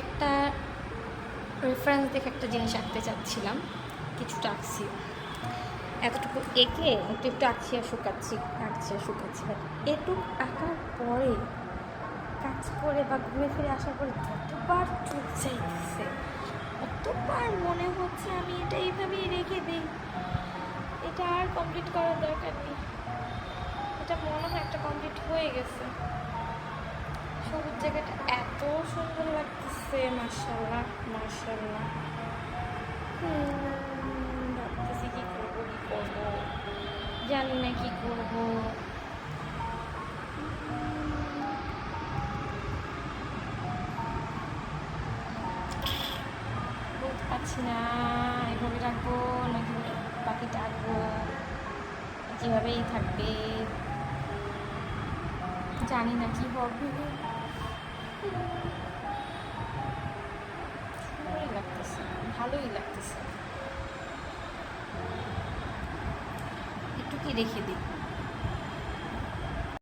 একটা রেফারেন্স দেখে একটা জিনিস আঁকতে চাচ্ছিলাম, কিছুটা আঁকছি। এতটুকু এঁকে একটু একটু আঁকছি আর শুকাচ্ছি, আঁকছি আর শুকাচ্ছি। বাট এটুকু আঁকার পরে, কাজ করে বা ঘুরে ফিরে আসার পরে যতবার চোখ চাইছে অতবার মনে হচ্ছে আমি এটা এইভাবেই রেখে দিই। এটা আর কমপ্লিট করার দরকার নেই। এটা মনে হয় একটা কমপ্লিট হয়ে গেছে। সবুজ জায়গাটা এত সুন্দর লাগতেছে মার্শাল্লাহ মার্শাল্লাহ ভাবতেছি কি করব কি করব? জানি না কি করব। বলতে পারছি না, এভাবে রাখব, নাকি পাখিটা আঁকবো যেভাবেই থাকবে। জানি না কি হবে সুন্দরই লাগতেছে ভালোই লাগতেছে। একটু কি রেখে দিই?